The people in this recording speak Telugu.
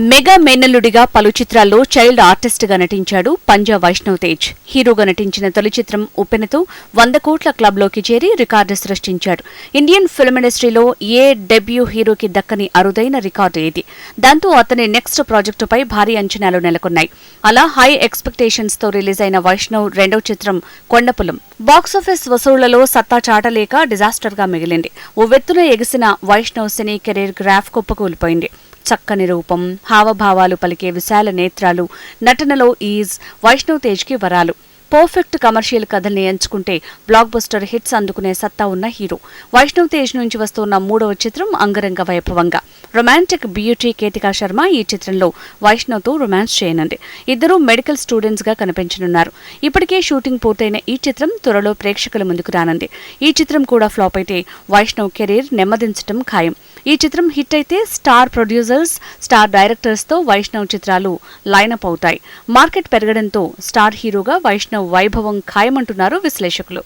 మెగా మేనల్లుడిగా పలు చిత్రాల్లో చైల్డ్ ఆర్టిస్ట్గా నటించాడు పంజా వైష్ణవ్ తేజ్. హీరోగా నటించిన తొలి చిత్రం ఉప్పెనతో వంద కోట్ల క్లబ్లోకి చేరి రికార్డు సృష్టించాడు. ఇండియన్ ఫిల్మ్ ఇండస్ట్రీలో ఏ డెబ్యూ హీరోకి దక్కని అరుదైన రికార్డు ఇది. దాంతో అతని నెక్స్ట్ ప్రాజెక్టుపై భారీ అంచనాలు నెలకొన్నాయి. అలా హై ఎక్స్పెక్టేషన్స్తో రిలీజ్ అయిన వైష్ణవ్ రెండో చిత్రం కొండపులం. బాక్సాఫీస్ వసూళ్ళలో సత్తా చాటలేక డిజాస్టర్గా మిగిలింది. ఓ వెత్తున ఎగిసిన వైష్ణవ్ సినీ కెరీర్ గ్రాఫ్ కుప్పకూలిపోయింది చక్కని రూపం హావభావాలు పలికే విశాల నేత్రాలు నటనలో ఈజ్ వైష్ణవ్ తేజ్కి వరాలు. పర్ఫెక్ట్ కమర్షియల్ కథల్ని ఎంచుకుంటే బ్లాక్ బస్టర్ హిట్స్ అందుకునే సత్తా ఉన్న హీరో. వైష్ణవ్ తేజ్ నుంచి వస్తున్న మూడవ చిత్రం అంగరంగ వైభవంగా. రొమాంటిక్ బ్యూటీ కేతికా శర్మ ఈ చిత్రంలో వైష్ణవ్తో రొమాన్స్ చేయనుంది. ఇద్దరూ మెడికల్ స్టూడెంట్స్గా కనిపించనున్నారు. ఇప్పటికే షూటింగ్ పూర్తయిన ఈ చిత్రం త్వరలో ప్రేక్షకుల ముందుకు రానుంది. ఈ చిత్రం కూడా ఫ్లాప్ అయితే వైష్ణవ్ కెరీర్ నెమ్మదించడం ఖాయం. ఈ చిత్రం హిట్ అయితే స్టార్ ప్రొడ్యూసర్స్ స్టార్ డైరెక్టర్స్తో వైష్ణవ్ చిత్రాలు లైనప్ అవుతాయి. మార్కెట్ పెరగడంతో స్టార్ హీరోగా వైష్ణవ్ వైభవం ఖాయమంటున్నారు విశ్లేషకులు.